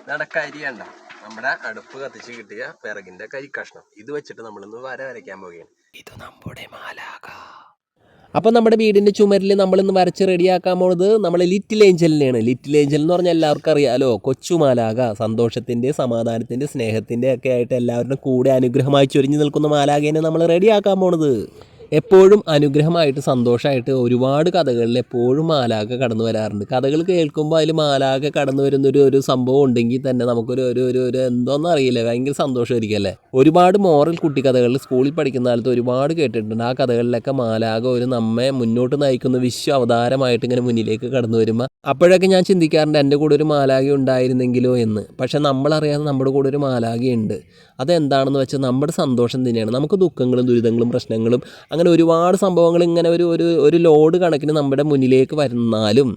ഇതാണ് കരിയണ്ട നമ്മുടെ അടുപ്പ് കത്തിച്ച് കിട്ടിയ വിറകിന്റെ കരി കഷ്ണം. ഇത് വെച്ചിട്ട് നമ്മളിന്ന് വര വരയ്ക്കാൻ പോവുകയാണ്. ഇത് നമ്മുടെ മാലാക അപ്പോൾ നമ്മുടെ വീടിന്റെ ചുമരിൽ നമ്മളിന്ന് വരച്ച് റെഡിയാക്കാൻ പോണത് നമ്മൾ ലിറ്റിൽ ഏഞ്ചലിനെയാണ്. ലിറ്റിൽ ഏഞ്ചൽ എന്ന് പറഞ്ഞാൽ എല്ലാവർക്കും അറിയാമല്ലോ കൊച്ചുമാലാക സന്തോഷത്തിന്റെ സമാധാനത്തിന്റെ സ്നേഹത്തിന്റെ ഒക്കെ ആയിട്ട് എല്ലാവരുടെയും കൂടെ അനുഗ്രഹമായി ചൊരിഞ്ഞു നിൽക്കുന്ന മാലാകേനെ നമ്മൾ റെഡിയാക്കാൻ പോണത്. എപ്പോഴും അനുഗ്രഹമായിട്ട് സന്തോഷമായിട്ട് ഒരുപാട് കഥകളിൽ എപ്പോഴും മാലാക കടന്നു വരാറുണ്ട്. കഥകൾ കേൾക്കുമ്പോൾ അതിൽ മാലാക കടന്നു വരുന്നൊരു ഒരു സംഭവം ഉണ്ടെങ്കിൽ തന്നെ നമുക്കൊരു ഒരു ഒരു ഒരു എന്തോന്നും ഭയങ്കര സന്തോഷമായിരിക്കും അല്ലേ? ഒരുപാട് മോറൽ കുട്ടി കുട്ടിക്കഥകളിൽ സ്കൂളിൽ പഠിക്കുന്ന കാലത്ത് ഒരുപാട് കേട്ടിട്ടുണ്ട്. ആ കഥകളിലൊക്കെ മാലാക ഒരു നമ്മെ മുന്നോട്ട് നയിക്കുന്ന വിശ്വ അവതാരമായിട്ട് ഇങ്ങനെ മുന്നിലേക്ക് കടന്നു വരുമ്പോൾ അപ്പോഴൊക്കെ ഞാൻ ചിന്തിക്കാറുണ്ട് എന്റെ കൂടെ ഒരു മാലാക ഉണ്ടായിരുന്നെങ്കിലോ എന്ന്. പക്ഷെ നമ്മളറിയാതെ നമ്മുടെ കൂടെ ഒരു മാലാകയുണ്ട് അതെന്താണെന്ന് വെച്ചാൽ നമ്മുടെ സന്തോഷം തന്നെയാണ്. നമുക്ക് ദുഃഖങ്ങളും ദുരിതങ്ങളും പ്രശ്നങ്ങളും അങ്ങനെ ഒരുപാട് സംഭവങ്ങൾ ഇങ്ങനെ ഒരു ഒരു ഒരു ലോഡ് കണക്കിന് നമ്മുടെ മുന്നിലേക്ക് വരുന്നാലും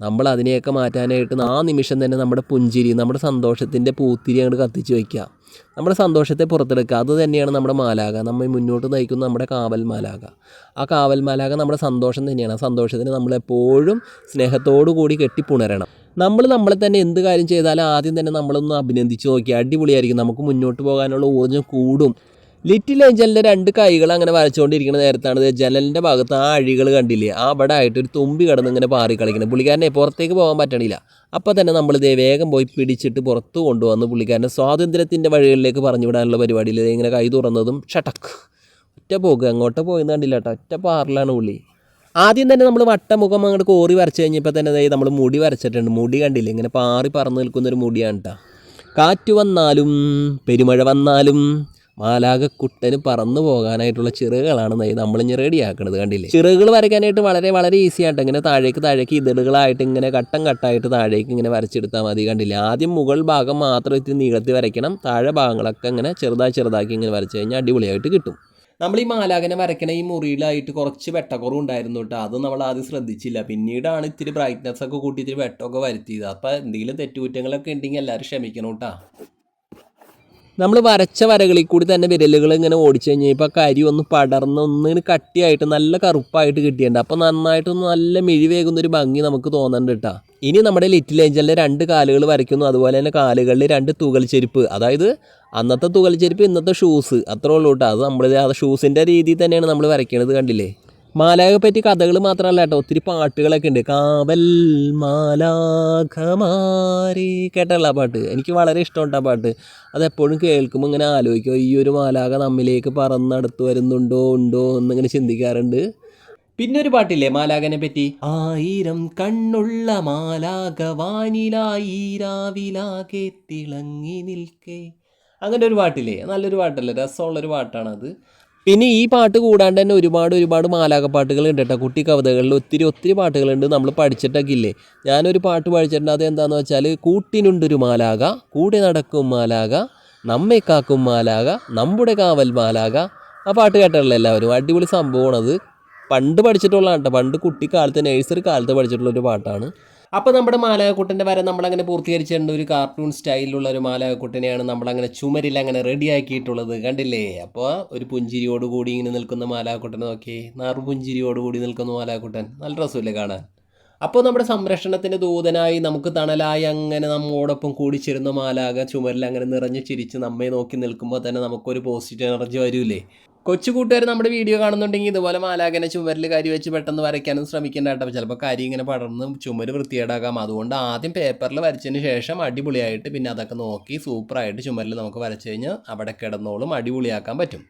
നമ്മൾ അതിനെയൊക്കെ മാറ്റാനായിട്ട് ആ നിമിഷം തന്നെ നമ്മുടെ പുഞ്ചിരി നമ്മുടെ സന്തോഷത്തിന്റെ പൂത്തിരി അങ്ങോട്ട് കത്തിച്ച് വയ്ക്കുക. നമ്മുടെ സന്തോഷത്തെ പുറത്തെടുക്കുക. അത് തന്നെയാണ് നമ്മുടെ മാലാക നമ്മൾ മുന്നോട്ട് നയിക്കുന്ന നമ്മുടെ കാവൽ മാലാക ആ കാവൽ മാലാക നമ്മുടെ സന്തോഷം തന്നെയാണ്. ആ സന്തോഷത്തിന് നമ്മളെപ്പോഴും സ്നേഹത്തോടു കൂടി കെട്ടിപ്പുണരണം നമ്മൾ നമ്മളെ തന്നെ എന്ത് കാര്യം ചെയ്താലും ആദ്യം തന്നെ നമ്മളൊന്ന് അഭിനന്ദിച്ച് നോക്കി. അടിപൊളിയായിരിക്കും. നമുക്ക് മുന്നോട്ട് പോകാനുള്ള ഊർജം കൂടും. ലിറ്റിൽ ഏഞ്ചലിന്റെ രണ്ട് കൈകൾ അങ്ങനെ വരച്ചുകൊണ്ടിരിക്കുന്ന നേരത്താണ് ജനലിന്റെ ഭാഗത്ത് ആ അഴികൾ കണ്ടില്ലേ? ആ അവിടെ ആയിട്ട് ഒരു തുമ്പി കടന്ന് ഇങ്ങനെ പാറി കളിക്കുന്നത് പുള്ളിക്കാരനെ പുറത്തേക്ക് പോകാൻ പറ്റണില്ല. അപ്പോൾ തന്നെ നമ്മൾ ഇതേ വേഗം പോയി പിടിച്ചിട്ട് പുറത്ത് കൊണ്ടുവന്ന് പുള്ളിക്കാരനെ സ്വാതന്ത്ര്യത്തിന്റെ വഴികളിലേക്ക് പറഞ്ഞു വിടാനുള്ള പരിപാടിയിൽ ഇങ്ങനെ കൈ തുറന്നതും ഷട്ടക്ക്. ഒറ്റ പോക്ക്. അങ്ങോട്ട് പോയെന്ന് കണ്ടില്ല കേട്ടോ ഒറ്റ പാറിലാണ് പുള്ളി. ആദ്യം തന്നെ നമ്മൾ വട്ടമുഖം അങ്ങോട്ട് കോറി വരച്ച് കഴിഞ്ഞപ്പോൾ തന്നെ നമ്മൾ മുടി വരച്ചിട്ടുണ്ട്. മുടി കണ്ടില്ലേ? ഇങ്ങനെ പാറി പറന്ന് നിൽക്കുന്നൊരു മുടിയാണ് കേട്ടോ കാറ്റ് വന്നാലും പെരുമഴ വന്നാലും മാലാകക്കുട്ടന് പറന്നു പോകാനായിട്ടുള്ള ചിറകുകളാണ് നമ്മളിഞ്ഞ് റെഡിയാക്കണത് കണ്ടില്ലേ? ചിറകുകൾ വരയ്ക്കാനായിട്ട് വളരെ വളരെ ഈസി ആയിട്ട് ഇങ്ങനെ താഴേക്ക് താഴേക്ക് ഇതളുകളായിട്ട് ഇങ്ങനെ ഘട്ടം ഘട്ടമായിട്ട് താഴേക്ക് ഇങ്ങനെ വരച്ചെടുത്താൽ മതി കണ്ടില്ലേ? ആദ്യം മുകൾ ഭാഗം മാത്രം ഇത്തിരി നീളത്തിൽ വരയ്ക്കണം. താഴെ ഭാഗങ്ങളൊക്കെ ഇങ്ങനെ ചെറുതായി ചെറുതാക്കി ഇങ്ങനെ വരച്ച് കഴിഞ്ഞാൽ അടിപൊളിയായിട്ട് കിട്ടും. നമ്മൾ ഈ മാലാകനെ വരയ്ക്കണ ഈ മുറിയിലായിട്ട് കുറച്ച് വെട്ടക്കുറവ് ഉണ്ടായിരുന്നു കേട്ടോ. അത് നമ്മൾ ആദ്യം ശ്രദ്ധിച്ചില്ല. പിന്നീടാണ് ഇത്തിരി ബ്രൈറ്റ്നെസ് ഒക്കെ കൂട്ടി ഇത്തിരി വെട്ടമൊക്കെ വരുത്തിയത്. അപ്പോൾ എന്തെങ്കിലും തെറ്റുകുറ്റങ്ങളൊക്കെ ഉണ്ടെങ്കിൽ എല്ലാവരും ക്ഷമിക്കണം കേട്ടോ. നമ്മൾ വരച്ച വരകളിൽ കൂടി തന്നെ വിരലുകൾ ഇങ്ങനെ ഓടിച്ചു കഴിഞ്ഞാൽ ഇപ്പോൾ കരി ഒന്ന് പടർന്ന് ഒന്നിന് കട്ടിയായിട്ട് നല്ല കറുപ്പായിട്ട് കിട്ടിയിട്ടുണ്ട്. അപ്പോൾ നന്നായിട്ടൊന്ന് നല്ല മിഴിവേകുന്ന ഒരു ഭംഗി നമുക്ക് തോന്നുന്നുണ്ട് കേട്ടോ ഇനി നമ്മുടെ ലിറ്റിൽ ഏഞ്ചലിന്റെ രണ്ട് കാലുകൾ വരയ്ക്കുന്നു. അതുപോലെ തന്നെ കാലുകളിൽ രണ്ട് തുകൽ ചെരുപ്പ്. അതായത് അന്നത്തെ തുകൽ ചെരുപ്പ് ഇന്നത്തെ ഷൂസ്. അത്രേ ഉള്ളൂ കേട്ടോ അത് നമ്മൾ ആ ഷൂസിന്റെ രീതിയിൽ തന്നെയാണ് നമ്മൾ വരയ്ക്കുന്നത് കണ്ടില്ലേ? മാലാകെ പറ്റി കഥകൾ മാത്രമല്ല കേട്ടോ. ഒത്തിരി പാട്ടുകളൊക്കെ ഉണ്ട്. കാവൽ മാലാഖമാരി കേട്ടല്ല പാട്ട്? എനിക്ക് വളരെ ഇഷ്ടമുണ്ട് ആ പാട്ട്. അതെപ്പോഴും കേൾക്കുമ്പോൾ ഇങ്ങനെ ആലോചിക്കും. ഈ ഒരു മാലാഖ നമ്മിലേക്ക് പറന്നടുത്ത് വരുന്നുണ്ടോ ഉണ്ടോ എന്നിങ്ങനെ ചിന്തിക്കാറുണ്ട്. പിന്നെ ഒരു പാട്ടില്ലേ മാലാഖനെ പറ്റി? ആയിരം കണ്ണുള്ള മാലാക വാനിലായിരാവിലാകെ തിളങ്ങി നിൽക്കേ. അങ്ങനെ ഒരു പാട്ടില്ലേ? നല്ലൊരു പാട്ടല്ലേ? രസമുള്ളൊരു പാട്ടാണത്. പിന്നെ ഈ പാട്ട് കൂടാണ്ട് തന്നെ ഒരുപാട് ഒരുപാട് മാലാക പാട്ടുകൾ ഉണ്ട് കേട്ടോ. കുട്ടി കവിതകളിൽ ഒത്തിരി ഒത്തിരി പാട്ടുകളുണ്ട് നമ്മൾ പഠിച്ചിട്ടൊക്കെ ഇല്ലേ. ഞാനൊരു പാട്ട് പഠിച്ചിട്ടുണ്ട്. അത് എന്താണെന്ന് വെച്ചാൽ കൂട്ടിനുണ്ടൊരു മാലാക കൂടെ നടക്കും മാലാക നമ്മെ കാക്കും മാലാക നമ്മുടെ കാവൽ മാലാക ആ പാട്ട് കേട്ടിട്ടില്ല എല്ലാവരും? അടിപൊളി സംഭവമാണത് പണ്ട് പഠിച്ചിട്ടുള്ളതാണ് കേട്ടോ. പണ്ട് കുട്ടിക്കാലത്ത് നഴ്സറി കാലത്ത് പഠിച്ചിട്ടുള്ള ഒരു പാട്ടാണ്. അപ്പോൾ നമ്മുടെ മാലാകക്കുട്ടന്റെ വരെ നമ്മളങ്ങനെ പൂർത്തീകരിച്ചിട്ടുണ്ട്. ഒരു കാർട്ടൂൺ സ്റ്റൈലിലുള്ള ഒരു മാലാകക്കുട്ടനെയാണ് നമ്മളങ്ങനെ ചുമരിൽ അങ്ങനെ റെഡിയാക്കിയിട്ടുള്ളത് കണ്ടില്ലേ? അപ്പോൾ ഒരു പുഞ്ചിരിയോടുകൂടി ഇങ്ങനെ നിൽക്കുന്ന മാലാകക്കുട്ടനെ നോക്കി. നറുപുഞ്ചിരിയോടുകൂടി നിൽക്കുന്ന മാലാകക്കുട്ടൻ നല്ല രസമില്ലേ കാണാൻ? അപ്പോൾ നമ്മുടെ സംരക്ഷണത്തിന്റെ ദൂതനായി നമുക്ക് തണലായി അങ്ങനെ നമ്മോടൊപ്പം കൂടിച്ചേരുന്ന മാലാക ചുമരിൽ അങ്ങനെ നിറഞ്ഞു ചിരിച്ച് നമ്മെ നോക്കി നിൽക്കുമ്പോൾ തന്നെ നമുക്കൊരു പോസിറ്റീവ് എനർജി വരൂലേ? കൊച്ചു കൂട്ടുകാർ നമ്മുടെ വീഡിയോ കാണുന്നുണ്ടെങ്കിൽ ഇതുപോലെ മാലാഖനെ ചുമരിൽ കരി വെച്ച് പെട്ടെന്ന് വരയ്ക്കാനും ശ്രമിക്കേണ്ട കേട്ടോ. ചിലപ്പോൾ കരി ഇങ്ങനെ പടർന്ന് ചുമര് വൃത്തിയേടാക്കാം അതുകൊണ്ട് ആദ്യം പേപ്പറിൽ വരച്ചതിന് ശേഷം അടിപൊളിയായിട്ട് പിന്നെ അതൊക്കെ നോക്കി സൂപ്പറായിട്ട് ചുമരിൽ നമുക്ക് വരച്ച് കഴിഞ്ഞാൽ അവിടെ കിടന്നോളും അടിപൊളിയാക്കാൻ പറ്റും.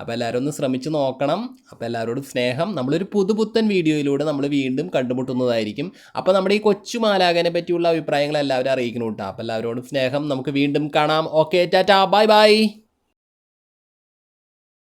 അപ്പോൾ എല്ലാവരും ഒന്ന് ശ്രമിച്ച് നോക്കണം. അപ്പോൾ എല്ലാവരോടും സ്നേഹം. നമ്മളൊരു പുതുപുത്തൻ വീഡിയോയിലൂടെ നമ്മൾ വീണ്ടും കണ്ടുമുട്ടുന്നതായിരിക്കും. അപ്പോൾ നമ്മുടെ ഈ കൊച്ചു മാലാകനെ പറ്റിയുള്ള അഭിപ്രായങ്ങൾ എല്ലാവരും അറിയിക്കണം കേട്ടോ. അപ്പോൾ എല്ലാവരോടും സ്നേഹം. നമുക്ക് വീണ്ടും കാണാം. Okay tata bye bye